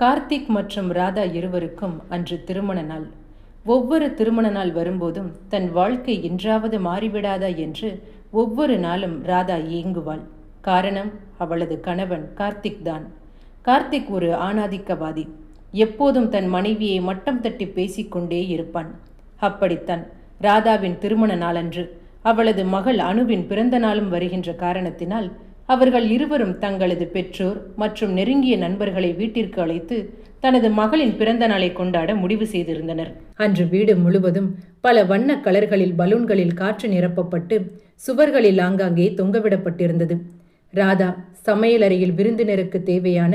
கார்த்திக் மற்றும் ராதா இருவருக்கும் அன்று திருமண நாள். ஒவ்வொரு திருமண நாள் வரும்போதும் தன் வாழ்க்கை என்றாவது மாறிவிடாதா என்று ஒவ்வொரு நாளும் ராதா ஏங்குவாள். காரணம் அவளது கணவன் கார்த்திக் தான். கார்த்திக் ஒரு ஆணாதிக்கவாதி. எப்போதும் தன் மனைவியை மட்டம் தட்டி பேசிக்கொண்டே இருப்பான். அப்படித்தான் ராதாவின் திருமண நாளன்று அவளது மகள் அணுவின் பிறந்த நாளும் வருகின்ற காரணத்தினால் அவர்கள் இருவரும் தங்களது பெற்றோர் மற்றும் நெருங்கிய நண்பர்களை வீட்டிற்கு அழைத்து தனது மகளின் பிறந்த நாளை கொண்டாட முடிவு செய்திருந்தனர். அன்று வீடு முழுவதும் பல வண்ண கலர்களில் பலூன்களில் காற்று நிரப்பப்பட்டு சுவர்களில் ஆங்காங்கே தொங்கவிடப்பட்டிருந்தது. ராதா சமையலறையில் விருந்தினருக்கு தேவையான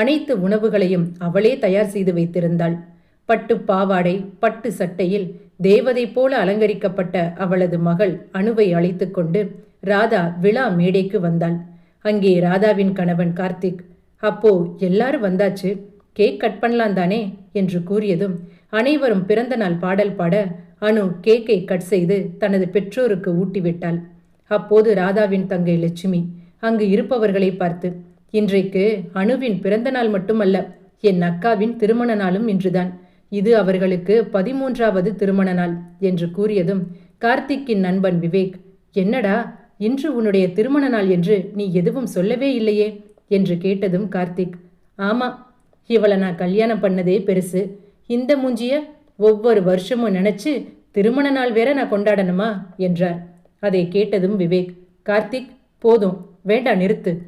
அனைத்து உணவுகளையும் அவளே தயார் செய்து வைத்திருந்தாள். பட்டு பாவாடை பட்டு சட்டையில் தேவதை போல அலங்கரிக்கப்பட்ட அவளது மகள் அணுவை அழைத்து கொண்டு ராதா விழா மேடைக்கு வந்தாள். அங்கே ராதாவின் கணவன் கார்த்திக் அப்போ எல்லாரும் வந்தாச்சு? கேக் கட் பண்ணலாம் தானே? என்று கூறியதும் அனைவரும் பிறந்த நாள் பாடல் பாட அனு கேக்கை கட் செய்து தனது பெற்றோருக்கு ஊட்டிவிட்டாள். அப்போது ராதாவின் தங்கை லட்சுமி அங்கு இருப்பவர்களை பார்த்து இன்றைக்கு அணுவின் பிறந்த நாள் மட்டுமல்ல என் அக்காவின் திருமண நாளும் இன்றுதான். இது அவர்களுக்கு பதிமூன்றாவது திருமண நாள் என்று கூறியதும் கார்த்திக்கின் நண்பன் விவேக் என்னடா இன்று உன்னுடைய திருமண நாள் என்று நீ எதுவும் சொல்லவே இல்லையே? என்று கேட்டதும் கார்த்திக். ஆமா இவளை நான் கல்யாணம் பண்ணதே பெருசு. இந்த மூஞ்சிய ஒவ்வொரு வருஷமும் நினைச்சு திருமண நாள் வேற நான் கொண்டாடணுமா? என்றார். அதை கேட்டதும் விவேக். கார்த்திக் போதும் வேண்டாம் நிறுத்து.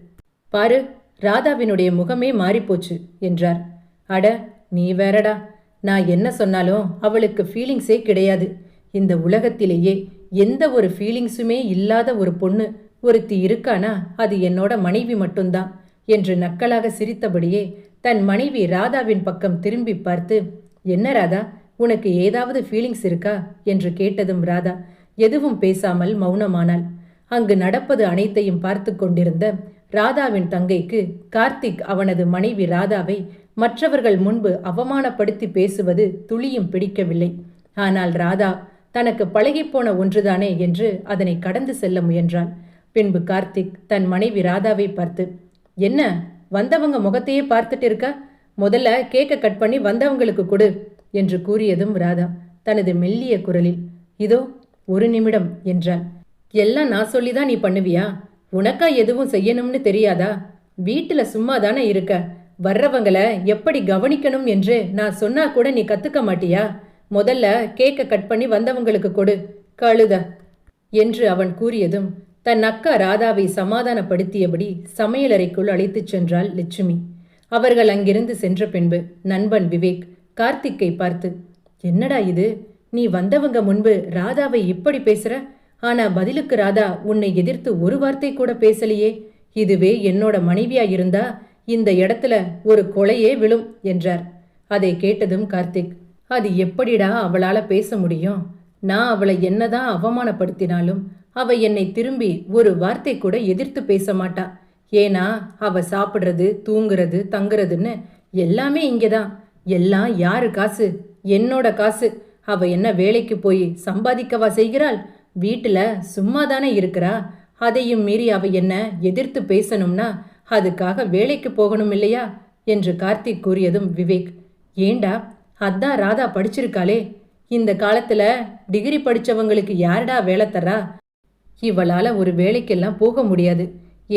பாரு ராதாவினுடைய முகமே மாறிப்போச்சு என்றார். அட நீ வேறடா. நான் என்ன சொன்னாலும் அவளுக்கு ஃபீலிங்ஸே கிடையாது. இந்த உலகத்திலேயே எந்த ஒரு ஃபீலிங்ஸுமே இல்லாத ஒரு பொண்ணு ஒருத்தி இருக்கானா? அது என்னோட மனைவி மட்டும்தான் என்று நக்கலாக சிரித்தபடியே தன் மனைவி ராதாவின் பக்கம் திரும்பி பார்த்து என்ன ராதா உனக்கு ஏதாவது ஃபீலிங்ஸ் இருக்கா? என்று கேட்டதும் ராதா எதுவும் பேசாமல் மௌனமானாள். அங்கு நடப்பது அனைத்தையும் பார்த்து கொண்டிருந்த ராதாவின் தங்கைக்கு கார்த்திக் அவனது மனைவி ராதாவை மற்றவர்கள் முன்பு அவமானப்படுத்தி பேசுவது துளியும் பிடிக்கவில்லை. ஆனால் ராதா தனக்கு பழகிப்போன ஒன்றுதானே என்று அதனை கடந்து செல்ல முயன்றான் பின்பு கார்த்திக் தன் மனைவி ராதாவை பார்த்து என்ன வந்தவங்க முகத்தையே பார்த்துட்டு இருக்க முதல்ல கேக்கை கட் பண்ணி வந்தவங்களுக்கு கொடு என்று கூறியதும் ராதா தனது மெல்லிய குரலில் இதோ ஒரு நிமிடம் என்றான் எல்லாம் நான் சொல்லிதான் நீ பண்ணுவியா? உனக்கா எதுவும் செய்யணும்னு தெரியாதா? வீட்டுல சும்மா தானே இருக்க? வர்றவங்கள எப்படி கவனிக்கணும் என்று நான் சொன்னா கூட நீ கத்துக்க மாட்டியா? முதல்ல கேக்கை கட் பண்ணி வந்தவங்களுக்கு கொடு கழுத என்று அவன் கூறியதும் தன் அக்கா ராதாவை சமாதானப்படுத்தியபடி சமையலறைக்குள் அழைத்துச் சென்றாள் லட்சுமி. அவர்கள் அங்கிருந்து சென்ற பின்பு நண்பன் விவேக் கார்த்திக்கை பார்த்து என்னடா இது? நீ வந்தவங்க முன்பு ராதாவை இப்படி பேசுற? ஆனா பதிலுக்கு ராதா உன்னை எதிர்த்து ஒரு வார்த்தை கூட பேசலையே. இதுவே என்னோட மனைவியா இருந்தா இந்த இடத்துல ஒரு கொலையே விழும் என்றார். அதை கேட்டதும் கார்த்திக் அது எப்படிடா அவளால் பேச முடியும்? நான் அவளை என்னதான் அவமானப்படுத்தினாலும் அவ என்னை திரும்பி ஒரு வார்த்தை கூட எதிர்த்து பேச மாட்டா. ஏன்னா அவ சாப்பிட்றது தூங்குறது தங்குறதுன்னு எல்லாமே இங்கதான். எல்லாம் யாரு காசு? என்னோட காசு. அவ என்ன வேலைக்கு போய் சம்பாதிக்கவா செய்கிறாள்? வீட்டில் சும்மா தானே இருக்கிறா? அதையும் மீறி அவ என்ன எதிர்த்து பேசணும்னா அதுக்காக வேலைக்கு போகணும் இல்லையா? என்று கார்த்திக் கூறியதும் விவேக். ஏண்டா அதான் ராதா படிச்சிருக்காளே. இந்த காலத்துல டிகிரி படிச்சவங்களுக்கு யாரடா வேலை தர்றா? இவளால ஒரு வேலைக்கெல்லாம் போக முடியாது.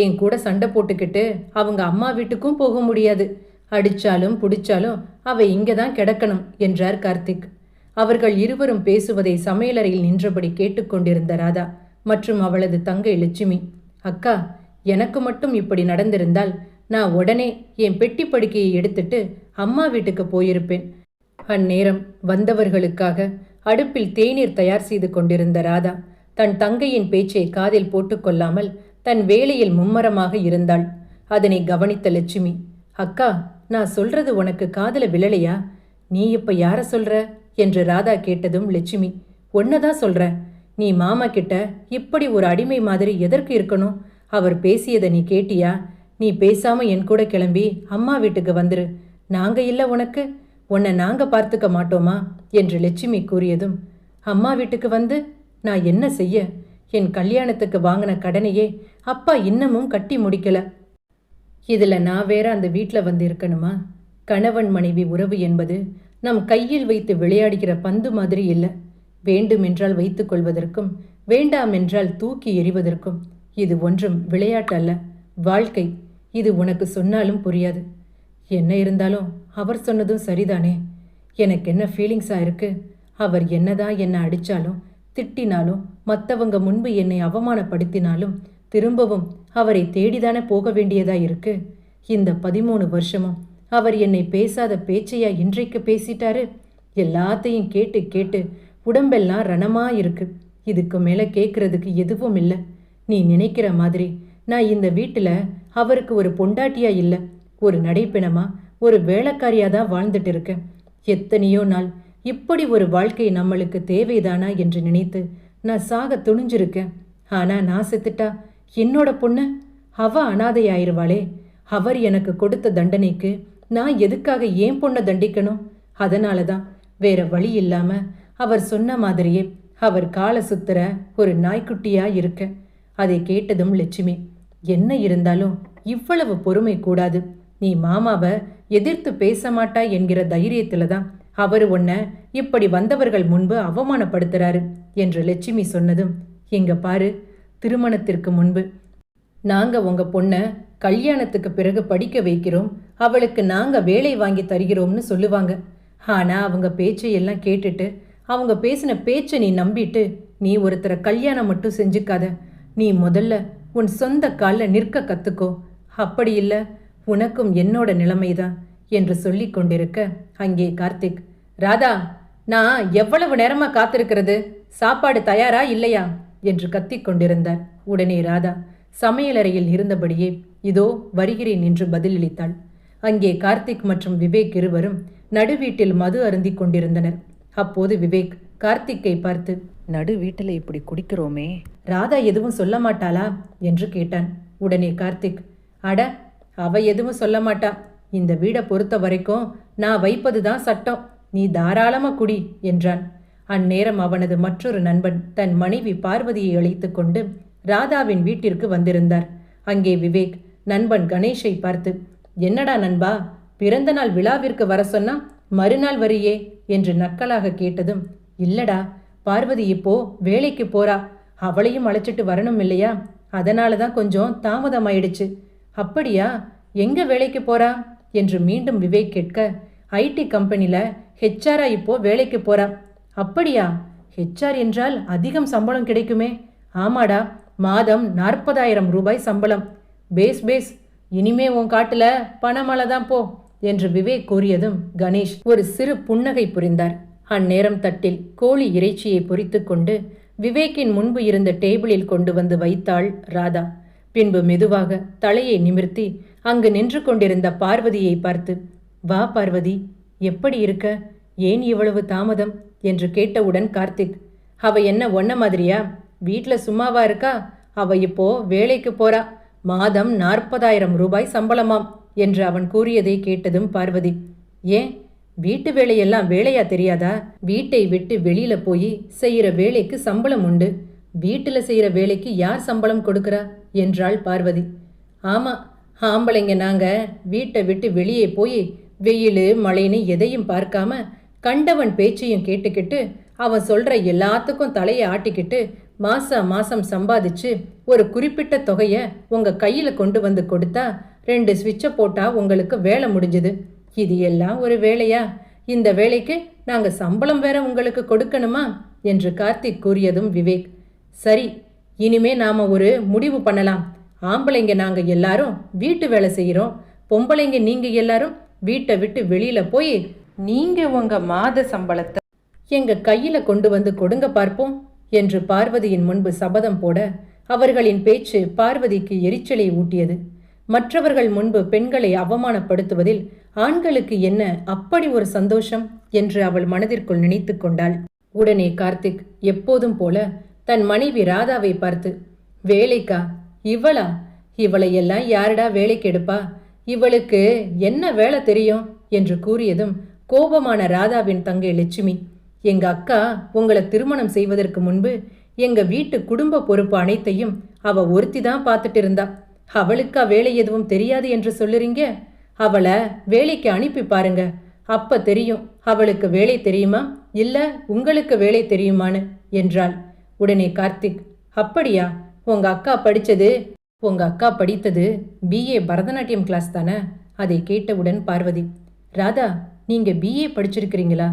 என் கூட சண்டை போட்டுக்கிட்டு அவங்க அம்மா வீட்டுக்கும் போக முடியாது. அடிச்சாலும் பிடிச்சாலும் அவ இங்கே தான் கிடக்கணும் என்றார் கார்த்திக். அவர்கள் இருவரும் பேசுவதை சமையலறையில் நின்றபடி கேட்டுக்கொண்டிருந்த ராதா மற்றும் அவளது தங்கை லட்சுமி அக்கா எனக்கு மட்டும் இப்படி நடந்திருந்தால் நான் உடனே என் பெட்டி படுக்கையை எடுத்துட்டு அம்மா வீட்டுக்கு போயிருப்பேன். அந்நேரம் வந்தவர்களுக்காக அடுப்பில் தேநீர் தயார் செய்து கொண்டிருந்த ராதா தன் தங்கையின் பேச்சை காதில் போட்டுக்கொள்ளாமல் தன் வேலையில் மும்மரமாக இருந்தாள். அதனை கவனித்த லட்சுமி அக்கா நான் சொல்றது உனக்கு காதல விழலையா? நீ இப்ப யார சொல்ற? என்று ராதா கேட்டதும் லட்சுமி ஒன்னதான் சொல்ற. நீ மாமா கிட்ட இப்படி ஒரு அடிமை மாதிரி எதற்கு இருக்கணும்? அவர் பேசியதை நீ கேட்டியா? நீ பேசாம என் கூட கிளம்பி அம்மா வீட்டுக்கு வந்துரு. நாங்க இல்ல உனக்கு. உன்னை நாங்க பார்த்துக்க மாட்டோமா? என்று லட்சுமி கூறியதும் அம்மா வீட்டுக்கு வந்து நான் என்ன செய்ய? என் கல்யாணத்துக்கு வாங்கின கடனையே அப்பா இன்னமும் கட்டி முடிக்கல. இதில் நான் வேற அந்த வீட்டில் வந்து இருக்கணுமா கணவன் மனைவி உறவு என்பது நம் கையில் வைத்து விளையாடுகிற பந்து மாதிரி இல்லை. வேண்டுமென்றால் வைத்து கொள்வதற்கும் வேண்டாம் என்றால் தூக்கி எறிவதற்கும் இது ஒன்றும் விளையாட்டு அல்ல வாழ்க்கை இது உனக்கு சொன்னாலும் புரியாது. என்ன இருந்தாலும் அவர் சொன்னதும் சரிதானே? எனக்கு என்ன ஃபீலிங்ஸாக இருக்கு? அவர் என்னதான் என்னை அடித்தாலும் திட்டினாலும் மற்றவங்க முன்பு என்னை அவமானப்படுத்தினாலும் திரும்பவும் அவரை தேடிதானே போக வேண்டியதா இருக்கு? இந்த பதிமூணு வருஷமும் அவர் என்னை பேசாத பேச்சையா இன்றைக்கு பேசிட்டாரு? எல்லாத்தையும் கேட்டு கேட்டு உடம்பெல்லாம் ரணமா இருக்கு. இதுக்கு மேலே கேட்கறதுக்கு எதுவும் இல்லை. நீ நினைக்கிற மாதிரி நான் இந்த வீட்டில் அவருக்கு ஒரு பொண்டாட்டியா இல்லை. ஒரு நடைப்பிணமா ஒரு வேலைக்காரியாக தான் வாழ்ந்துட்டு இருக்கேன் எத்தனையோ நாள் இப்படி ஒரு வாழ்க்கை நம்மளுக்கு தேவைதானா என்று நினைத்து நான் சாக துணிஞ்சிருக்கேன். ஆனால் நான் செத்துட்டா என்னோட பொண்ணு? அவ அனாதையாயிருவாளே. அவர் எனக்கு கொடுத்த தண்டனைக்கு நான் எதுக்காக ஏன் பொண்ணை தண்டிக்கணும்? அதனால தான் வேற வழி இல்லாமல் அவர் சொன்ன மாதிரியே அவர் காலை சுத்துற ஒரு நாய்க்குட்டியா இருக்க. அதை கேட்டதும் லட்சுமி என்ன இருந்தாலும் இவ்வளவு பொறுமை கூடாது. நீ மாமாவை எதிர்த்து பேச மாட்டாய் என்கிற தைரியத்தில் தான் அவர் உன்னை இப்படி வந்தவர்கள் முன்பு அவமானப்படுத்துறாரு என்று லட்சுமி சொன்னதும் எங்க பாரு திருமணத்திற்கு முன்பு நாங்க உங்க பொண்ணை கல்யாணத்துக்கு பிறகு படிக்க வைக்கிறோம் அவளுக்கு நாங்க வேலை வாங்கி தருகிறோம்னு சொல்லுவாங்க. ஆனா அவங்க பேச்சையெல்லாம் கேட்டுட்டு அவங்க பேசின பேச்சை நீ நம்பிட்டு நீ ஒருத்தரை கல்யாணம் மட்டும் செஞ்சுக்காத. நீ முதல்ல உன் சொந்த காலில் நிற்க கத்துக்கோ. அப்படி இல்லை உனக்கும் என்னோட நிலைமைதான் என்று சொல்லி கொண்டிருக்க அங்கே கார்த்திக் ராதா நான் எவ்வளவு நேரமா காத்திருக்கிறது? சாப்பாடு தயாரா இல்லையா? என்று கத்திக் கொண்டிருந்தார் உடனே ராதா சமையலறையில் இருந்தபடியே இதோ வருகிறேன் என்று பதிலளித்தாள். அங்கே கார்த்திக் மற்றும் விவேக் இருவரும் நடுவீட்டில் மது அருந்திக் கொண்டிருந்தனர். அப்போது விவேக் கார்த்திக்கை பார்த்து நடு வீட்டில் இப்படி குடிக்கிறோமே? ராதா எதுவும் சொல்ல மாட்டாளா? என்று கேட்டான். உடனே கார்த்திக் அட அவ எதுவும் சொல்ல மாட்டா. இந்த வீடை பொறுத்த வரைக்கும் நான் வைப்பது தான் சட்டம். நீ தாராளமாக குடி என்றான். அந்நேரம் அவனது மற்றொரு நண்பன் தன் மனைவி பார்வதியை அழைத்து கொண்டு ராதாவின் வீட்டிற்கு வந்திருந்தார். அங்கே விவேக் நண்பன் கணேஷை பார்த்து என்னடா நண்பா பிறந்த நாள் விழாவிற்கு வர சொன்னா மறுநாள் வரியே? என்று நக்கலாக கேட்டதும் இல்லடா பார்வதி இப்போ வேலைக்கு போறா. அவளையும் அழைச்சிட்டு வரணும் இல்லையா? அதனால தான் கொஞ்சம் தாமதமாயிடுச்சு. அப்படியா? எங்கே வேலைக்கு போறா? என்று மீண்டும் விவேக் கேட்க ஐடி கம்பெனியில் ஹெச்ஆரா இப்போ வேலைக்கு போறா. அப்படியா? ஹெச்ஆர் என்றால் அதிகம் சம்பளம் கிடைக்குமே. ஆமாடா மாதம் நாற்பதாயிரம் ரூபாய் சம்பளம். பேஸ் பேஸ் இனிமே உன் காட்டில் பணமலை தான் போ என்று விவேக் கூறியதும் கணேஷ் ஒரு சிறு புன்னகை புரிந்தார். அந்நேரம் தட்டில் கோழி இறைச்சியை பொறித்து கொண்டு விவேக்கின் முன்பு இருந்த டேபிளில் கொண்டு வந்து வைத்தாள் ராதா. பின்பு மெதுவாக தலையை நிமிர்த்தி அங்கு நின்று கொண்டிருந்த பார்வதியை பார்த்து வா பார்வதி எப்படி இருக்க? ஏன் இவ்வளவு தாமதம்? என்று கேட்டவுடன் கார்த்திக் அவ என்ன ஒன்ன மாதிரியா? வீட்டில் சும்மாவா இருக்கா? அவ இப்போ வேலைக்கு போறா. மாதம் நாற்பதாயிரம் ரூபாய் சம்பளமாம் என்று அவன் கூறியதை கேட்டதும் பார்வதி ஏன்? வீட்டு வேலையெல்லாம் வேலையா தெரியாதா? வீட்டை விட்டு வெளியில போய் செய்யற வேலைக்கு சம்பளம் உண்டு. வீட்டில் செய்கிற வேலைக்கு யார் சம்பளம் கொடுக்குறா? என்றாள் பார்வதி. ஆமா ஆம்பளைங்க நாங்கள் வீட்டை விட்டு வெளியே போய் வெயில் மழைன்னு எதையும் பார்க்காம கண்டவன் பேச்சையும் கேட்டுக்கிட்டு அவன் சொல்கிற எல்லாத்துக்கும் தலையை ஆட்டிக்கிட்டு மாசம் மாசம் சம்பாதிச்சு ஒரு குறிப்பிட்ட தொகையை உங்கள் கையில் கொண்டு வந்து கொடுத்தா ரெண்டு ஸ்விட்சை போட்டால் உங்களுக்கு வேலை முடிஞ்சுது. இது எல்லாம் ஒரு வேலையா? இந்த வேலைக்கு நாங்கள் சம்பளம் வேற உங்களுக்கு கொடுக்கணுமா? என்று கார்த்திக் கூறியதும் விவேக். சரி இனிமே நாம ஒரு முடிவு பண்ணலாம். ஆம்பளைங்க நாங்க எல்லாரும் வீட்டு வேலை செய்கிறோம் பொம்பளைங்க நீங்கள் எல்லாரும் வீட்டை விட்டு வெளியில போய் நீங்கள் உங்க மாத சம்பளத்தை எங்க கையில் கொண்டு வந்து கொடுங்க பார்ப்போம் என்று பார்வதியின் முன்பு சபதம் போட அவர்களின் பேச்சு பார்வதிக்கு எரிச்சலை ஊட்டியது. மற்றவர்கள் முன்பு பெண்களை அவமானப்படுத்துவதில் ஆண்களுக்கு என்ன அப்படி ஒரு சந்தோஷம் என்று அவள் மனதிற்குள் நினைத்து கொண்டாள். உடனே கார்த்திக் எப்போதும் போல தன் மனைவி ராதாவை பார்த்து வேலைக்கா இவளா? இவளை எல்லாம் யாரடா வேலைக்கு எடுப்பா? இவளுக்கு என்ன வேலை தெரியும்? என்று கூறியதும் கோபமான ராதாவின் தங்கை லட்சுமி எங்க அக்கா உங்களை திருமணம் செய்வதற்கு முன்பு எங்க வீட்டு குடும்ப பொறுப்பு அனைத்தையும் அவ ஒருத்தி தான் பார்த்துட்டு இருந்தா. அவளுக்கா வேலை எதுவும் தெரியாது என்று சொல்லுறீங்க? அவளை வேலைக்கு அனுப்பி பாருங்க. அப்ப தெரியும் அவளுக்கு வேலை தெரியுமா? இல்ல உங்களுக்கு வேலை தெரியுமான்னு? என்றாள். உடனே கார்த்திக் அப்படியா? உங்க அக்கா படித்தது உங்க அக்கா படித்தது பிஏ பரதநாட்டியம் கிளாஸ் தானே? அதை கேட்டவுடன் பார்வதி ராதா நீங்க பிஏ படிச்சிருக்கிறீங்களா?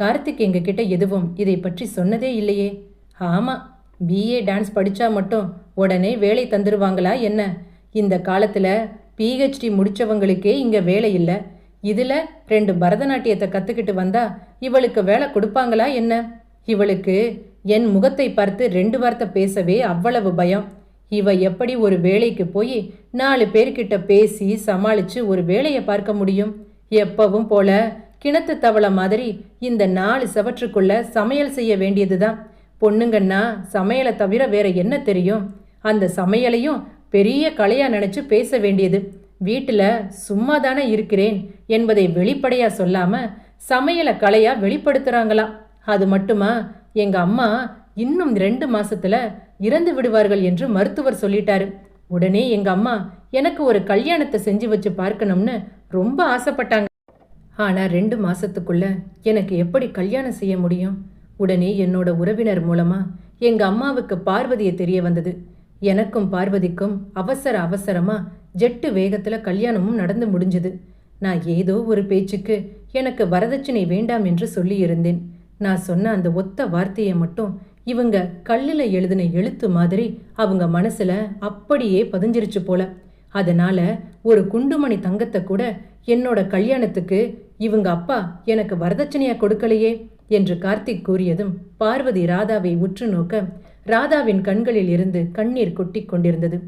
கார்த்திக் எங்ககிட்ட எதுவும் இதை பற்றி சொன்னதே இல்லையே. ஆமாம் பிஏ டான்ஸ் படித்தா மட்டும் உடனே வேலை தந்துருவாங்களா என்ன? இந்த காலத்தில் பிஹெச்டி முடித்தவங்களுக்கே இங்கே வேலை இல்லை. இதில் ரெண்டு பரதநாட்டியத்தை கற்றுக்கிட்டு வந்தா இவளுக்கு வேலை கொடுப்பாங்களா என்ன? இவளுக்கு என் முகத்தை பார்த்து ரெண்டு வார்த்தை பேசவே அவ்வளவு பயம். இவ எப்படி ஒரு வேலைக்கு போய் நாலு பேர்கிட்ட பேசி சமாளித்து ஒரு வேலையை பார்க்க முடியும்? எப்பவும் போல கிணத்து தவளை மாதிரி இந்த நாலு சவற்றுக்குள்ள சமையல் செய்ய வேண்டியதுதான். பொண்ணுங்கன்னா சமையலை தவிர வேற என்ன தெரியும்? அந்த சமையலையும் பெரிய கலையா நினைச்சு பேச வேண்டியது. வீட்டில் சும்மா தானே இருக்கிறேன் என்பதை வெளிப்படையா சொல்லாம சமையலை கலையா வெளிப்படுத்துறாங்களாம் அது மட்டுமா? எங்க அம்மா இன்னும் ரெண்டு மாசத்துல இறந்து விடுவார்கள் என்று மருத்துவர் சொல்லிட்டாரு. உடனே எங்க அம்மா எனக்கு ஒரு கல்யாணத்தை செஞ்சு வச்சு பார்க்கணும்னு ரொம்ப ஆசைப்பட்டாங்க. ஆனா ரெண்டு மாசத்துக்குள்ள எனக்கு எப்படி கல்யாணம் செய்ய முடியும்? உடனே என்னோட உறவினர் மூலமா எங்க அம்மாவுக்கு பார்வதியை தெரிய வந்தது. எனக்கும் பார்வதிக்கும் அவசர அவசரமா ஜெட்டு வேகத்துல கல்யாணமும் நடந்து முடிஞ்சது. நான் ஏதோ ஒரு பேச்சுக்கு எனக்கு வரதட்சணை வேண்டாம் என்று சொல்லியிருந்தேன். நான் சொன்ன அந்த ஒத்த வார்த்தையை மட்டும் இவங்க கல்லில் எழுதின எழுத்து மாதிரி அவங்க மனசுல அப்படியே பதிஞ்சிருச்சு போல. அதனால ஒரு குண்டுமணி தங்கத்தை கூட என்னோட கல்யாணத்துக்கு இவங்க அப்பா எனக்கு வரதட்சணையா கொடுக்கலையே என்று கார்த்திக் கூறியதும் பார்வதி ராதாவை உற்று நோக்க ராதாவின் கண்களில் இருந்து கண்ணீர் கொட்டி கொண்டிருந்தது.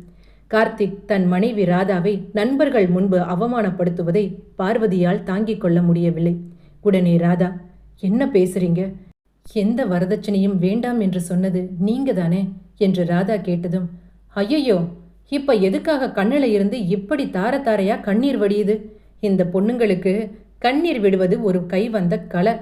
கார்த்திக் தன் மனைவி ராதாவை நண்பர்கள் முன்பு அவமானப்படுத்துவதை பார்வதியால் தாங்கிக் கொள்ள முடியவில்லை. உடனே ராதா என்ன பேசுறீங்க? எந்த வரதட்சணையும் வேண்டாம் என்று சொன்னது நீங்க தானே என்று ராதா கேட்டதும் ஐயையோ இப்ப எதுக்காக கண்ணில இருந்து இப்படி தார தாரையா கண்ணீர் வடியுது? இந்த பொண்ணுங்களுக்கு கண்ணீர் விடுவது ஒரு கை வந்த கலை.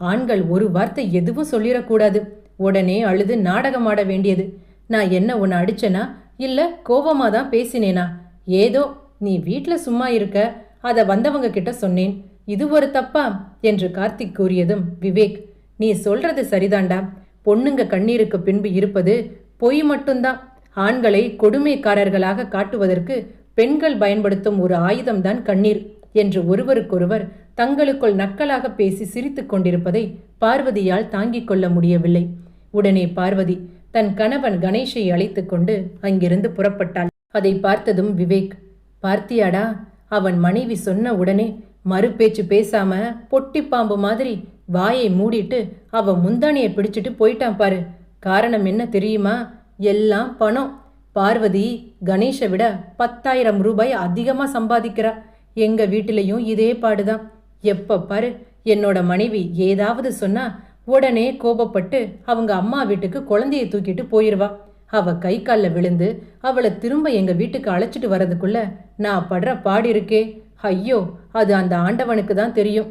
ஆண்கள் ஒரு வார்த்தை எதுவும் சொல்லிடக்கூடாது. உடனே அழுது நாடகமாட வேண்டியது. நான் என்ன உன்னை அடிச்சனா? இல்ல கோவமா தான் பேசினேனா? ஏதோ நீ வீட்டில் சும்மா இருக்க. அதை வந்தவங்க கிட்ட சொன்னேன். இது ஒரு தப்பா? என்று கார்த்திக் கூறியதும் விவேக் நீ சொல்றது சரிதாண்டா. பொண்ணுங்க கண்ணீருக்கு பின்பு இருப்பது பொய் மட்டும்தான் ஆண்களை கொடுமைக்காரர்களாக காட்டுவதற்கு பெண்கள் பயன்படுத்தும் ஒரு ஆயுதம்தான் கண்ணீர் என்று ஒருவருக்கொருவர் தங்களுக்குள் நக்கலாக பேசி சிரித்துக் கொண்டிருப்பதை பார்வதியால் தாங்கிக் கொள்ள முடியவில்லை. உடனே பார்வதி தன் கணவன் கணேஷை அழைத்துக் கொண்டு அங்கிருந்து புறப்பட்டாள். அதை பார்த்ததும் விவேக் பார்த்தியாடா? அவன் மனைவி சொன்ன உடனே மறுபேச்சு பேசாம பொட்டி பாம்பு மாதிரி வாயை மூடிட்டு அவ முந்தானியை பிடிச்சிட்டு போயிட்டான் பாரு. காரணம் என்ன தெரியுமா? எல்லாம் பணம். பார்வதி கணேஷை விட பத்தாயிரம் ரூபாய் அதிகமாக சம்பாதிக்கிறா. எங்க வீட்டிலையும் இதே பாடுதான். எப்ப பாரு என்னோட மனைவி ஏதாவது சொன்னா உடனே கோபப்பட்டு அவங்க அம்மா வீட்டுக்கு குழந்தைய தூக்கிட்டு போயிடுவா அவ கை காலில் விழுந்து அவளை திரும்ப எங்க வீட்டுக்கு அழைச்சிட்டு வர்றதுக்குள்ள நான் படுற பாடி இருக்கே. ஐயோ அது அந்த ஆண்டவனுக்கு தான் தெரியும்.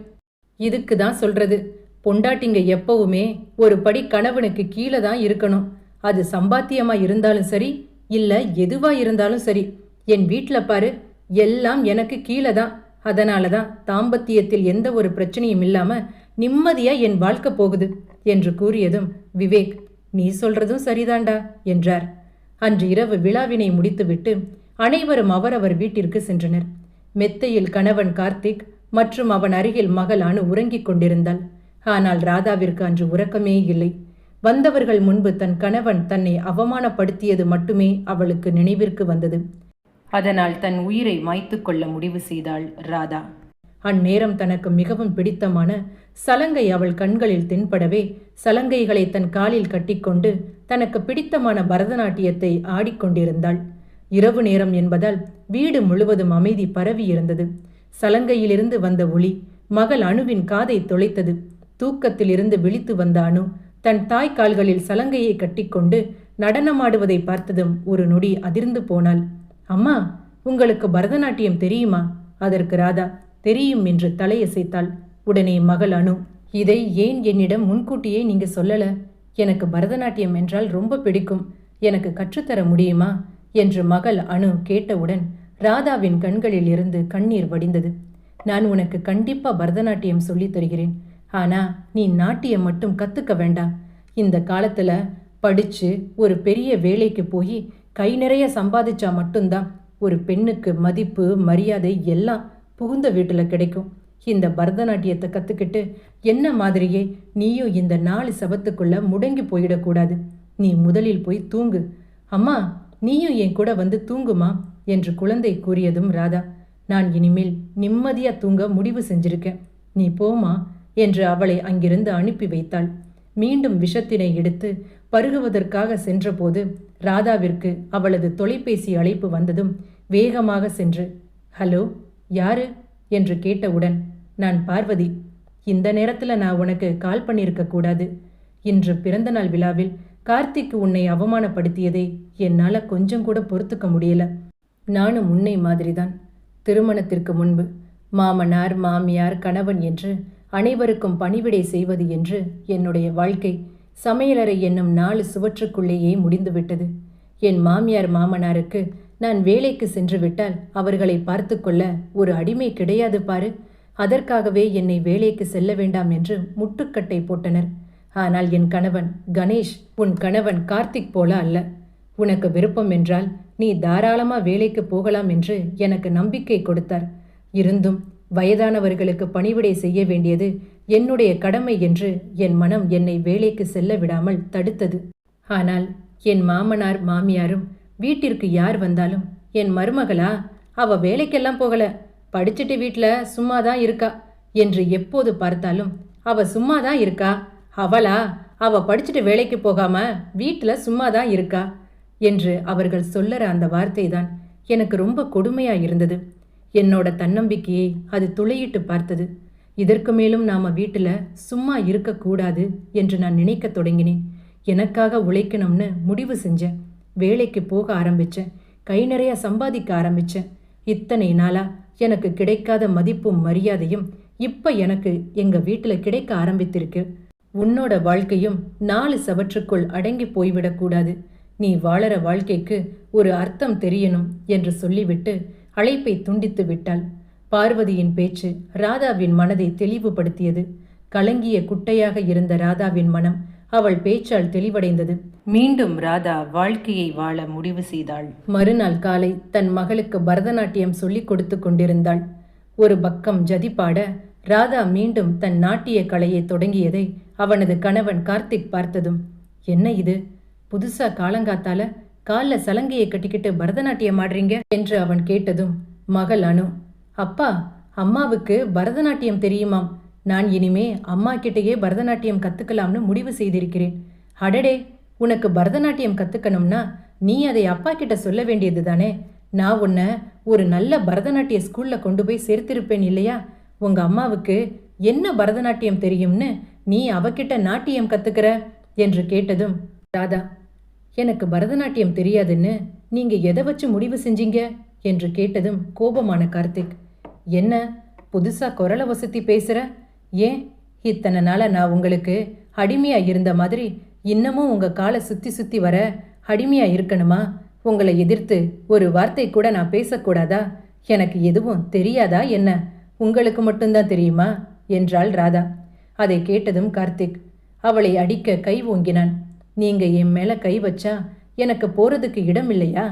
இதுக்கு தான் சொல்றது. பொண்டாட்டிங்க எப்பவுமே ஒரு படி கணவனுக்கு கீழே தான் இருக்கணும். அது சம்பாத்தியமா இருந்தாலும் சரி இல்ல எதுவா இருந்தாலும் சரி. என் வீட்ல பாரு எல்லாம் எனக்கு கீழே தான் அதனால தான் தாம்பத்தியத்தில் எந்த ஒரு பிரச்சனையும் இல்லாம நிம்மதியா என் வாழ்க்கை போகுது என்று கூறியதும் விவேக் நீ சொல்றதும் சரிதாண்டா என்றார். அன்று இரவு விழாவினை முடித்துவிட்டு அனைவரும் அவரவர் வீட்டிற்கு சென்றனர். மெத்தையில் கணவன் கார்த்திக் மற்றும் அவன் அருகில் மகள் அணு உறங்கிக் கொண்டிருந்தாள். ஆனால் ராதாவிற்கு அன்று உறக்கமே இல்லை. வந்தவர்கள் முன்பு தன் கணவன் தன்னை அவமானப்படுத்தியது மட்டுமே அவளுக்கு நினைவிற்கு வந்தது. அதனால் தன் உயிரை மாய்த்து கொள்ள முடிவு செய்தாள் ராதா. அந்நேரம் தனக்கு மிகவும் பிடித்தமான சலங்கை அவள் கண்களில் தென்படவே சலங்கைகளை தன் காலில் கட்டிக்கொண்டு தனக்கு பிடித்தமான பரதநாட்டியத்தை ஆடிக்கொண்டிருந்தாள். இரவு நேரம் என்பதால் வீடு முழுவதும் அமைதி பரவி இருந்தது. சலங்கையிலிருந்து வந்த ஒளி மகள் அணுவின் காதை தொலைத்தது. தூக்கத்திலிருந்து விழித்து வந்த அணு தன் தாய் கால்களில் சலங்கையை கட்டிக்கொண்டு நடனமாடுவதை பார்த்ததும் ஒரு நொடி அதிர்ந்து போனாள். அம்மா உங்களுக்கு பரதநாட்டியம் தெரியுமா? அதற்கு ராதா தெரியும் என்று தலையசைத்தாள். உடனே மகள் அணு இதை ஏன் என்னிடம் முன்கூட்டியே நீங்க சொல்லல? எனக்கு பரதநாட்டியம் என்றால் ரொம்ப பிடிக்கும். எனக்கு கற்றுத்தர முடியுமா? என்று மகள் அணு கேட்டவுடன் ராதாவின் கண்களில் இருந்து கண்ணீர் வடிந்தது. நான் உனக்கு கண்டிப்பா பரதநாட்டியம் சொல்லித் தருகிறேன். ஆனா நீ நாட்டியம் மட்டும் கத்துக்க வேண்டாம். இந்த காலத்துல படிச்சு ஒரு பெரிய வேலைக்கு போய் கை நிறைய சம்பாதிச்சா மட்டும்தான் ஒரு பெண்ணுக்கு மதிப்பு மரியாதை எல்லாம் புகுந்த வீட்டுல கிடைக்கும். இந்த பரதநாட்டியத்தை கத்துக்கிட்டு என்ன மாதிரியே நீயும் இந்த நாலு சபத்துக்குள்ள முடங்கி போயிடக்கூடாது. நீ முதலில் போய் தூங்கு. அம்மா நீயும் என் கூட வந்து தூங்குமா? என்று குழந்தை கூறியதும் ராதா நான் இனிமேல் நிம்மதியா தூங்க முடிவு செஞ்சிருக்கேன். நீ போமா என்று அவளை அங்கிருந்து அனுப்பி வைத்தாள். மீண்டும் விஷத்தினை எடுத்து பருகுவதற்காக சென்றபோது ராதாவிற்கு அவளது தொலைபேசி அழைப்பு வந்ததும் வேகமாக சென்று ஹலோ யாரு? என்று கேட்டவுடன் நான் பார்வதி. இந்த நேரத்துல நான் உனக்கு கால் பண்ணியிருக்க கூடாது. இன்று பிறந்தநாள் விழாவில் கார்த்திக் உன்னை அவமானப்படுத்தியதை என்னால் கொஞ்சம் கூட பொறுத்துக்க முடியல. நானும் உன்னை மாதிரிதான். திருமணத்திற்கு முன்பு மாமனார் மாமியார் கணவன் என்று அனைவருக்கும் பணிவிடை செய்வது என்று என்னுடைய வாழ்க்கை சமையலறை என்னும் நாலு சுவற்றுக்குள்ளேயே முடிந்துவிட்டது. என் மாமியார் மாமனாருக்கு நான் வேலைக்கு சென்று விட்டால் அவர்களை பார்த்து கொள்ள ஒரு அடிமை கிடையாது பாரு. அதற்காகவே என்னை வேலைக்கு செல்ல வேண்டாம் என்று முட்டுக்கட்டை போட்டனர். ஆனால் என் கணவன் கணேஷ் உன் கணவன் கார்த்திக் போல அல்ல. உனக்கு விருப்பம் என்றால் நீ தாராளமா வேலைக்கு போகலாம் என்று எனக்கு நம்பிக்கை கொடுத்தார். இருந்தும் வயதானவர்களுக்கு பணிவிடை செய்ய வேண்டியது என்னுடைய கடமை என்று என் மனம் என்னை வேலைக்கு செல்ல விடாமல் தடுத்தது. ஆனால் என் மாமனார் மாமியாரும் வீட்டிற்கு யார் வந்தாலும் என் மருமகளா அவ வேலைக்கெல்லாம் போகல. படிச்சுட்டு வீட்டில் சும்மா தான் இருக்கா? என்று எப்போது பார்த்தாலும் அவ சும்மா தான் இருக்கா? அவளா? அவ படிச்சுட்டு வேலைக்கு போகாம வீட்டில் சும்மா தான் இருக்கா? என்று அவர்கள் சொல்லற அந்த வார்த்தை தான் எனக்கு ரொம்ப கொடுமையா இருந்தது. என்னோட தன்னம்பிக்கையை அது துளையிட்டு பார்த்தது. இதற்கு மேலும் நாம வீட்டில் சும்மா இருக்கக்கூடாது என்று நான் நினைக்க தொடங்கினேன். எனக்காக உழைக்கணும்னு முடிவு செஞ்சேன் வேலைக்கு போக ஆரம்பித்தேன் கை நிறைய சம்பாதிக்க ஆரம்பித்தேன் இத்தனை நாளா எனக்கு கிடைக்காத மதிப்பும் மரியாதையும் இப்போ எனக்கு எங்கள் வீட்டில் கிடைக்க ஆரம்பித்திருக்கு. உன்னோட வாழ்க்கையும் நாலு சவற்றுக்குள் அடங்கி போய்விடக்கூடாது நீ வாழற வாழ்க்கைக்கு ஒரு அர்த்தம் தெரியணும் என்று சொல்லிவிட்டு அழைப்பை துண்டித்து விட்டாள். பார்வதியின் பேச்சு ராதாவின் மனதை தெளிவுபடுத்தியது. கலங்கிய குட்டையாக இருந்த ராதாவின் மனம் அவள் பேச்சால் தெளிவடைந்தது. மீண்டும் ராதா வாழ்க்கையை வாழ முடிவு செய்தாள். மறுநாள் காலை தன் மகளுக்கு பரதநாட்டியம் சொல்லிக் கொடுத்து கொண்டிருந்தாள். ஒரு பக்கம் ஜதி பாட ராதா மீண்டும் தன் நாட்டிய கலையை தொடங்கியதை அவனது கணவன் கார்த்திக் பார்த்ததும் என்ன இது? புதுசா காலங்காத்தால கால்ல சலங்கையை கட்டிக்கிட்டு பரதநாட்டியம் ஆடுறீங்க? என்று அவன் கேட்டதும் மகள் அனு. அப்பா அம்மாவுக்கு பரதநாட்டியம் தெரியுமாம். நான் இனிமே அம்மா கிட்டேயே பரதநாட்டியம் கத்துக்கலாம்னு முடிவு செய்திருக்கிறேன். அடடே உனக்கு பரதநாட்டியம் கத்துக்கணும்னா நீ அதை அப்பா கிட்ட சொல்ல வேண்டியது தானே நான் உன்னை ஒரு நல்ல பரதநாட்டிய ஸ்கூல்ல கொண்டு போய் சேர்த்திருப்பேன் இல்லையா? உங்க அம்மாவுக்கு என்ன பரதநாட்டியம் தெரியும்னு நீ அவகிட்ட நாட்டியம் கத்துக்கிற? என்று கேட்டதும் ராதா எனக்கு பரதநாட்டியம் தெரியாதுன்னு நீங்க எதை வச்சு முடிவு செஞ்சீங்க? என்று கேட்டதும் கோபமான கார்த்திக் என்ன புதுசா குரலை வசதி பேசுற? ஏன் இத்தனை நாளா நான் உங்களுக்கு அடிமையா இருந்த மாதிரி இன்னமும் உங்க காலை சுத்தி சுத்தி வர அடிமையா இருக்கணுமா? உங்களை எதிர்த்து ஒரு வார்த்தை கூட நான் பேசக்கூடாதா? எனக்கு எதுவும் தெரியாதா என்ன? உங்களுக்கு மட்டும்தான் தெரியுமா? என்றாள் ராதா. அதை கேட்டதும் கார்த்திக் அவளை அடிக்க கை ஓங்கினான். நீங்க என் மேல கை வச்சா எனக்கு போறதுக்கு இடம் இல்லையா?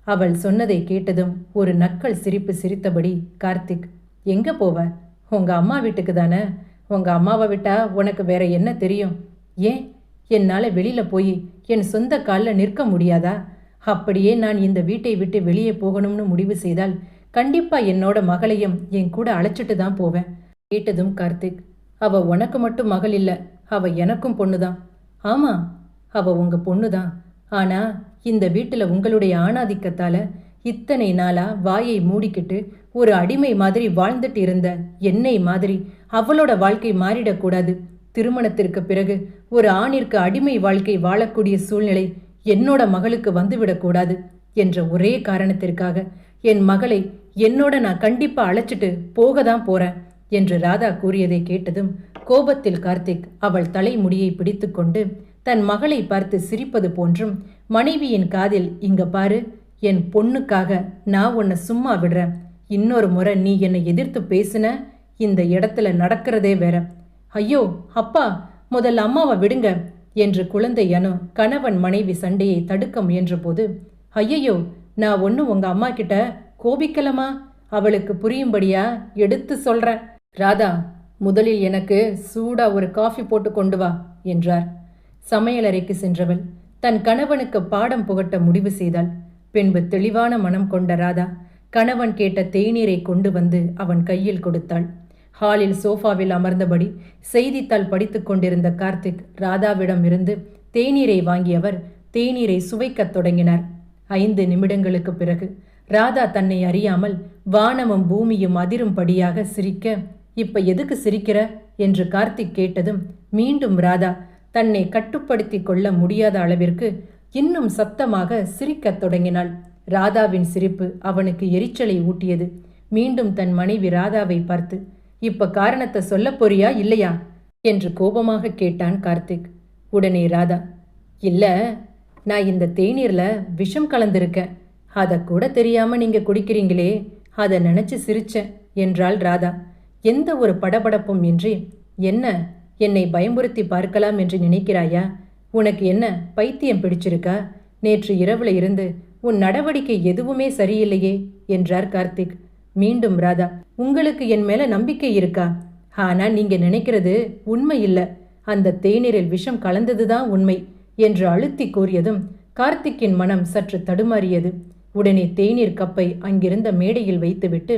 அவள் சொன்னதை கேட்டதும் ஒரு நக்கல் சிரிப்பு சிரித்தபடி கார்த்திக் எங்க போவ? உங்க அம்மா வீட்டுக்கு தானே? உங்க அம்மாவை விட்டா உனக்கு வேற என்ன தெரியும்? ஏன்? என்னால வெளியில போய் என் சொந்த காலில் நிற்க முடியாதா? அப்படியே நான் இந்த வீட்டை விட்டு வெளியே போகணும்னு முடிவு செய்தால் கண்டிப்பா என்னோட மகளையும் என் கூட அழைச்சிட்டு தான் போவேன் கேட்டதும் கார்த்திக். அவ உனக்கு மட்டும் மகள் இல்ல அவ எனக்கும் பொண்ணுதான். ஆமா அவ உங்க பொண்ணுதான். ஆனா இந்த வீட்டுல உங்களுடைய ஆணாதிக்கத்தால இத்தனை நாளா வாயை மூடிக்கிட்டு ஒரு அடிமை மாதிரி வாழ்ந்துட்டு இருந்த என்னை மாதிரி அவளோட வாழ்க்கை மாறிடக்கூடாது திருமணத்திற்கு பிறகு ஒரு ஆணிற்கு அடிமை வாழ்க்கை வாழக்கூடிய சூழ்நிலை என்னோட மகளுக்கு வந்துவிடக்கூடாது என்ற ஒரே காரணத்திற்காக என் மகளை என்னோட நான் கண்டிப்பா அழைச்சிட்டு போக தான் போறேன் என்று ராதா கூறியதை கேட்டதும் கோபத்தில் கார்த்திக் அவள் தலைமுடியை பிடித்துக்கொண்டு தன் மகளை பார்த்து சிரிப்பது போன்றும் மனைவியின் காதில் இங்க பாரு என் பொண்ணுக்காக நான் உன்னை சும்மா விடுறேன். இன்னொரு முறை நீ என்னை எதிர்த்து பேசின இந்த இடத்துல நடக்கிறதே வேற. ஐயோ அப்பா முதல்ல அம்மாவை விடுங்க என்று குழந்தை அனு கணவன் மனைவி சண்டையை தடுக்க முயன்றபோது ஐயையோ நான் ஒன்றும் உங்க அம்மா கிட்ட கோபிக்கலமா? அவளுக்கு புரியும்படியா? எடுத்து சொல்றேன் ராதா முதலில் எனக்கு சூடா ஒரு காஃபி போட்டு கொண்டு வா என்றார். சமையலறைக்கு சென்றவள் தன் கணவனுக்கு பாடம் புகட்ட முடிவு செய்தாள். பின்பு தெளிவான மனம் கொண்ட ராதா கணவன் கேட்ட தேநீரை கொண்டு வந்து அவன் கையில் கொடுத்தாள். ஹாலில் சோஃபாவில் அமர்ந்தபடி செய்தித்தாள் படித்துக் கொண்டிருந்த கார்த்திக் ராதாவிடம் இருந்து தேநீரை வாங்கியவர் தேநீரை சுவைக்கத் தொடங்கினார். ஐந்து நிமிடங்களுக்கு பிறகு ராதா தன்னை அறியாமல் வானமும் பூமியும் அதிரும்படியாக சிரிக்க இப்ப எதுக்கு சிரிக்கிற? என்று கார்த்திக் கேட்டதும் மீண்டும் ராதா தன்னை கட்டுப்படுத்தி கொள்ள முடியாத அளவிற்கு இன்னும் சத்தமாக சிரிக்கத் தொடங்கினாள். ராதாவின் சிரிப்பு அவனுக்கு எரிச்சலை ஊட்டியது. மீண்டும் தன் மனைவி ராதாவை பார்த்து இப்ப காரணத்தை சொல்லப் போறியா இல்லையா? என்று கோபமாக கேட்டான் கார்த்திக். உடனே ராதா இல்ல நான் இந்த தேநீர்ல விஷம் கலந்திருக்கேன். அதை கூட தெரியாம நீங்க குடிக்கிறீங்களே அதை நினைச்சு சிரிச்சேன் என்றாள் ராதா. எந்த ஒரு படபடப்பும் இன்றி என்ன என்னை பயமுறுத்தி பார்க்கலாம் என்று நினைக்கிறாயா? உனக்கு என்ன பைத்தியம் பிடிச்சிருக்கா? நேற்று இரவுல இருந்து உன் நடவடிக்கை எதுவுமே சரியில்லையே என்றார் கார்த்திக். மீண்டும் ராதா உங்களுக்கு என் மேல நம்பிக்கை இருக்கா? ஆனா நீங்க நினைக்கிறது உண்மை இல்ல. அந்த தேநீரில் விஷம் கலந்ததுதான் உண்மை என்று அழுத்தி கூறியதும் கார்த்திக்கின் மனம் சற்று தடுமாறியது. உடனே தேநீர் கப்பை அங்கிருந்த மேடையில் வைத்துவிட்டு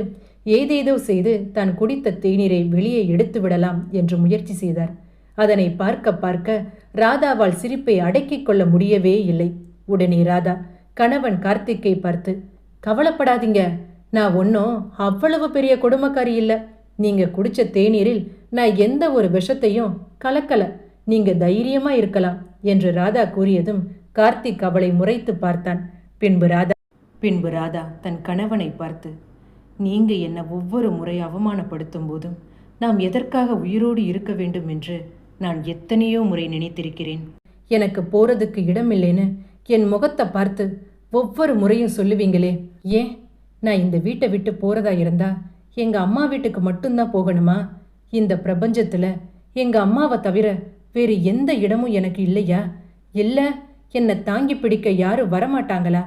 ஏதேதோ செய்து தான் குடித்த தேநீரை வெளியே எடுத்து விடலாம் என்று முயற்சி செய்தார். அதனை பார்க்க பார்க்க ராதாவால் சிரிப்பை அடக்கிக் கொள்ள முடியவே இல்லை. உடனே ராதா கணவன் கார்த்திக்கை பார்த்து கவலைப்படாதீங்க நான் ஒன்றும் அவ்வளவு பெரிய கொடுமைக்காரி இல்லை. நீங்க குடிச்ச தேநீரில் நான் எந்த ஒரு விஷத்தையும் கலக்கல. நீங்க தைரியமா இருக்கலாம் என்று ராதா கூறியதும் கார்த்திக் அவளை முறைத்து பார்த்தான். பின்பு ராதா பின்பு ராதா தன் கணவனை பார்த்து நீங்க என்னை ஒவ்வொரு முறை அவமானப்படுத்தும் போதும் நாம் எதற்காக உயிரோடு இருக்க வேண்டும் என்று நான் எத்தனையோ முறை நினைத்திருக்கிறேன். எனக்கு போறதுக்கு இடமில்லைன்னு என் முகத்தை பார்த்து ஒவ்வொரு முறையும் சொல்லுவீங்களே. ஏன்? நான் இந்த வீட்டை விட்டு போறதா இருந்தா எங்க அம்மா வீட்டுக்கு மட்டும்தான் போகணுமா? இந்த பிரபஞ்சத்துல எங்க அம்மாவை தவிர வேறு எந்த இடமும் எனக்கு இல்லையா? இல்ல என்னை தாங்கி பிடிக்க யாரும் வரமாட்டாங்களா?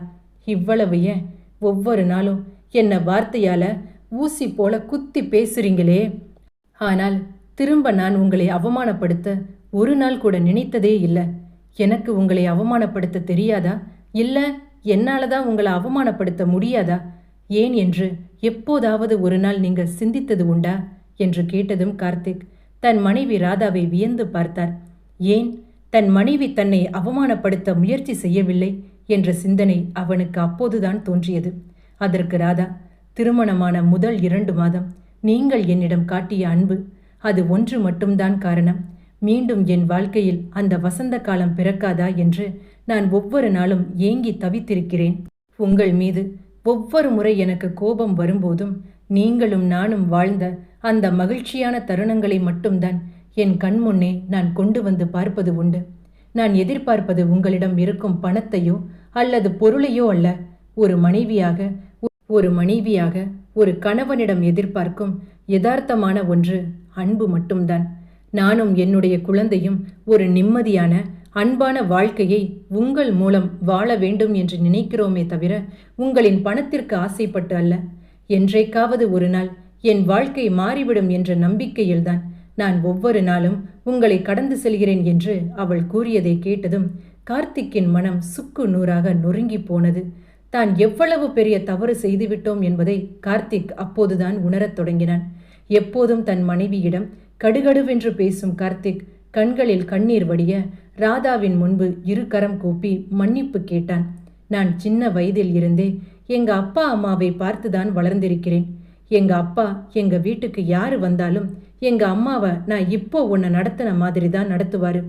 இவ்வளவு ஏன்? ஒவ்வொரு நாளும் என்னை வார்த்தையால் ஊசி போல குத்தி பேசுறீங்களே? ஆனால் திரும்ப நான் உங்களை அவமானப்படுத்த ஒரு நாள் கூட நினைத்ததே இல்லை. எனக்கு உங்களை அவமானப்படுத்த தெரியாதா? இல்லை என்னால் தான் உங்களை அவமானப்படுத்த முடியாதா? ஏன் என்று எப்போதாவது ஒரு நாள் நீங்கள் சிந்தித்தது உண்டா? என்று கேட்டதும் கார்த்திக் தன் மனைவி ராதாவை வியந்து பார்த்தார். ஏன்? தன் மனைவி தன்னை அவமானப்படுத்த முயற்சி செய்யவில்லை. என்ற சிந்தனை அவனுக்கு அப்போதுதான் தோன்றியது. அதற்கு ராதா திருமணமான முதல் இரண்டு மாதம் நீங்கள் என்னிடம் காட்டிய அன்பு அது ஒன்று மட்டும்தான் காரணம். மீண்டும் என் வாழ்க்கையில் அந்த வசந்த காலம் பிறக்காதா என்று நான் ஒவ்வொரு நாளும் ஏங்கி தவித்திருக்கிறேன். உங்கள் மீது ஒவ்வொரு முறை எனக்கு கோபம் வரும்போதும் நீங்களும் நானும் வாழ்ந்த அந்த மகிழ்ச்சியான தருணங்களை மட்டும்தான் என் கண்முன்னே நான் கொண்டு வந்து பார்ப்பது உண்டு. நான் எதிர்பார்ப்பது உங்களிடம் இருக்கும் பணத்தையோ அல்லது பொருளையோ அல்ல. ஒரு மனைவியாக ஒரு மனைவியாக ஒரு கணவனிடம் எதிர்பார்க்கும் யதார்த்தமான ஒன்று அன்பு மட்டும்தான். நானும் என்னுடைய குழந்தையும் ஒரு நிம்மதியான அன்பான வாழ்க்கையை உங்கள் மூலம் வாழ வேண்டும் என்று நினைக்கிறோமே தவிர உங்களின் பணத்திற்கு ஆசைப்பட்டு அல்ல. என்றைக்காவது ஒரு நாள் என் வாழ்க்கை மாறிவிடும் என்ற நம்பிக்கையில்தான் நான் ஒவ்வொரு நாளும் உங்களை கடந்து செல்கிறேன் என்று அவள் கூறியதை கேட்டதும் கார்த்திக்கின் மனம் சுக்கு நூறாக நொறுங்கி போனது. தான் எவ்வளவு பெரிய தவறு செய்துவிட்டோம் என்பதை கார்த்திக் அப்போதுதான் உணரத் தொடங்கினான். எப்போதும் தன் மனைவியிடம் கடுகடுவென்று பேசும் கார்த்திக் கண்களில் கண்ணீர் வடிய ராதாவின் முன்பு இரு கரம் கூப்பி மன்னிப்பு கேட்டான். நான் சின்ன வயதில் இருந்தே எங்க அப்பா அம்மாவை பார்த்துதான் வளர்ந்திருக்கிறேன். எங்க அப்பா எங்க வீட்டுக்கு யாரு வந்தாலும் எங்கள் அம்மாவை நான் இப்போ உன்னை நடத்தின மாதிரி தான் நடத்துவார்.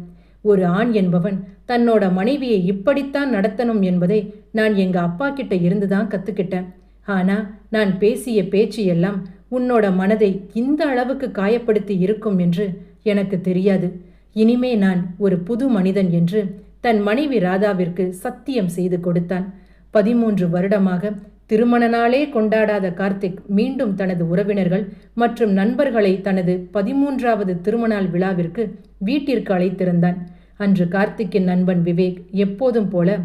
ஒரு ஆண் என்பவன் தன்னோட மனைவியை இப்படித்தான் நடத்தணும் என்பதை நான் எங்கள் அப்பா கிட்ட இருந்து தான் கற்றுக்கிட்டேன் ஆனால் நான் பேசிய பேச்சு எல்லாம் உன்னோட மனதை இந்த அளவுக்கு காயப்படுத்தி இருக்கும் என்று எனக்கு தெரியாது. இனிமே நான் ஒரு புது மனிதன் என்று தன் மனைவி ராதாவிற்கு சத்தியம் செய்து கொடுத்தான். பதிமூன்று வருடமாக திருமண நாளே கொண்டாடாத கார்த்திக் மீண்டும் தனது உறவினர்கள் மற்றும் நண்பர்களை தனது பதிமூன்றாவது திருமணநாள் விழாவிற்கு வீட்டிற்கு அழைத்திருந்தான். அன்று கார்த்திக்கின் நண்பன் விவேக் எப்போதும் போல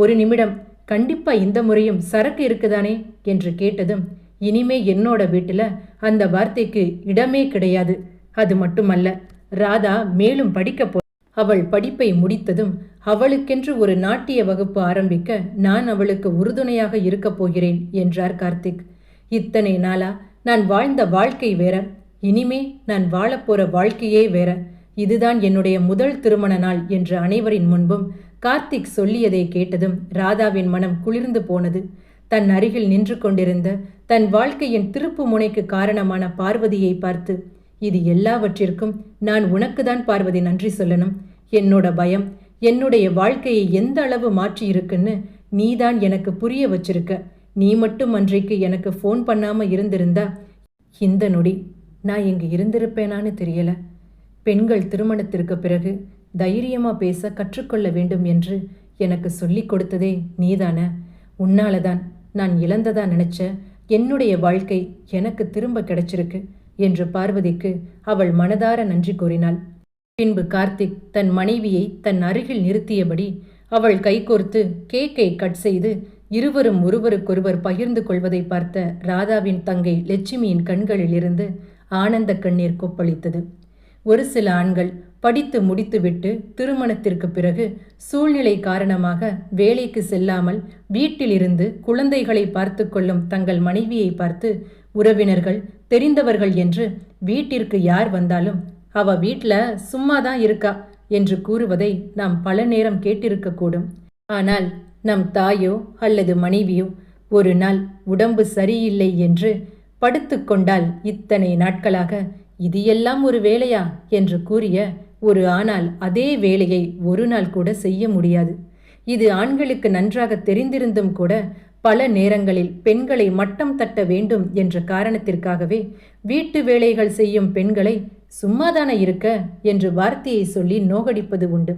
ஒரு நிமிடம் கண்டிப்பா இந்த முறையும் சரக்கு இருக்குதானே? என்று கேட்டதும் இனிமே என்னோட வீட்டுல அந்த வார்த்தைக்கு இடமே கிடையாது. அது மட்டுமல்ல ராதா மேலும் படிக்க போ அவள் படிப்பை முடித்ததும் அவளுக்கென்று ஒரு நாட்டிய வகுப்பு ஆரம்பிக்க நான் அவளுக்கு உறுதுணையாக இருக்கப் போகிறேன் என்றார் கார்த்திக். இத்தனை நாளா நான் வாழ்ந்த வாழ்க்கை வேற இனிமே நான் வாழப்போற வாழ்க்கையே வேற. இதுதான் என்னுடைய முதல் திருமண நாள் என்று அனைவரின் முன்பும் கார்த்திக் சொல்லியதை கேட்டதும் ராதாவின் மனம் குளிர்ந்து போனது. தன் அருகில் நின்று கொண்டிருந்த தன் வாழ்க்கையின் திருப்பு முனைக்கு காரணமான பார்வதியை பார்த்து இது எல்லாவற்றிற்கும் நான் உனக்குதான் பார்வதி நன்றி சொல்லணும். என்னோட பயம் என்னுடைய வாழ்க்கையை எந்த அளவு மாற்றி இருக்குன்னு நீதான் எனக்கு புரிய வச்சிருக்க. நீ மட்டும் அன்றைக்கு எனக்கு ஃபோன் பண்ணாமல் இருந்திருந்தா இந்த நொடி நான் இங்கு இருந்திருப்பேனான்னு தெரியல. பெண்கள் திருமணத்திற்கு பிறகு தைரியமா பேச கற்றுக்கொள்ள வேண்டும் என்று எனக்கு சொல்லிக் கொடுத்ததே நீதான. உன்னால தான் நான் இழந்ததா நினைச்ச என்னுடைய வாழ்க்கை எனக்கு திரும்ப கிடைச்சிருக்கு என்று பார்வதிக்கு அவள் மனதார நன்றி கூறினாள். பின்பு கார்த்திக் தன் மனைவியை தன் அருகில் நிறுத்தியபடி அவள் கைகோர்த்து கேக்கை கட் செய்து இருவரும் ஒருவருக்கொருவர் பகிர்ந்து கொள்வதை பார்த்த ராதாவின் தங்கை லட்சுமியின் கண்களிலிருந்து ஆனந்த கண்ணீர் கொப்பளித்தது. ஒரு சில ஆண்கள் படித்து முடித்துவிட்டு திருமணத்திற்கு பிறகு சூழ்நிலை காரணமாக வேலைக்கு செல்லாமல் வீட்டிலிருந்து குழந்தைகளை பார்த்து கொள்ளும் தங்கள் மனைவியை பார்த்து உறவினர்கள் தெரிந்தவர்கள் என்று வீட்டிற்கு யார் வந்தாலும் அவ வீட்ல சும்மா தான் இருக்கா என்று கூறுவதை நாம் பல நேரம் கேட்டிருக்கக்கூடும். ஆனால் நம் தாயோ அல்லது மனைவியோ ஒரு நாள் உடம்பு சரியில்லை என்று படுத்துக்கொண்டால் இத்தனை நாட்களாக இது எல்லாம் ஒரு வேலையா என்று கூறிய ஒரு ஆனால் அதே வேலையை ஒரு நாள் கூட செய்ய முடியாது. இது ஆண்களுக்கு நன்றாக தெரிந்திருந்தும் கூட பல நேரங்களில் பெண்களை மட்டம் தட்ட வேண்டும் என்ற காரணத்திற்காகவே வீட்டு வேலைகள் செய்யும் பெண்களை சும்மாதான இருக்க என்று வார்த்தையை சொல்லி நோகடிப்பது உண்டு.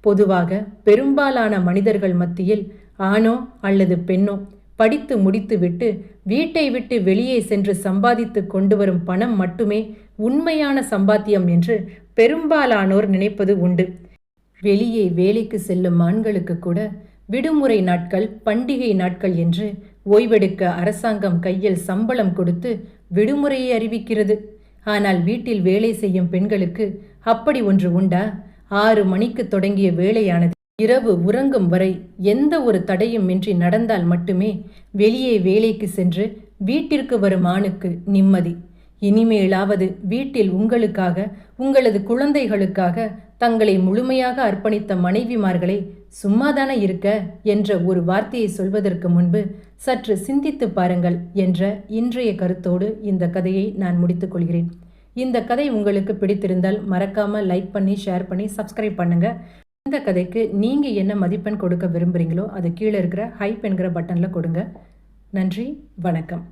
பொதுவாக பெரும்பாலான மனிதர்கள் மத்தியில் ஆணோ அல்லது பெண்ணோ படித்து முடித்துவிட்டு வீட்டை விட்டு வெளியே சென்று சம்பாதித்து கொண்டு வரும் பணம் மட்டுமே உண்மையான சம்பாத்தியம் என்று பெரும்பாலானோர் நினைப்பது உண்டு. வெளியே வேலைக்கு செல்லும் ஆண்களுக்கு கூட விடுமுறை நாட்கள் பண்டிகை நாட்கள் என்று ஓய்வெடுக்க அரசாங்கம் கையில் சம்பளம் கொடுத்து விடுமுறையை அறிவிக்கிறது. ஆனால் வீட்டில் வேலை செய்யும் பெண்களுக்கு அப்படி ஒன்று உண்டா? ஆறு மணிக்கு தொடங்கிய வேலையானது. இரவு உறங்கும் வரை எந்த ஒரு தடையும் இன்றி நடந்தால் மட்டுமே வெளியே வேலைக்கு சென்று வீட்டிற்கு வரும் ஆணுக்கு நிம்மதி. இனிமேலாவது வீட்டில் உங்களுக்காக உங்களது குழந்தைகளுக்காக தங்களை முழுமையாக அர்ப்பணித்த மனைவிமார்களை சும்மாதானே இருக்க? என்ற ஒரு வார்த்தையை சொல்வதற்கு முன்பு சற்று சிந்தித்து பாருங்கள் என்ற இன்றைய கருத்தோடு இந்த கதையை நான் முடித்துக்கொள்கிறேன் இந்த கதை உங்களுக்கு பிடித்திருந்தால் மறக்காமல் லைக் பண்ணி ஷேர் பண்ணி சப்ஸ்கிரைப் பண்ணுங்க. இந்த கதைக்கு நீங்கள் என்ன மதிப்பெண் கொடுக்க விரும்புகிறீங்களோ அது கீழே இருக்கிற ஹைப் என்கிற பட்டனில் கொடுங்க. நன்றி வணக்கம்.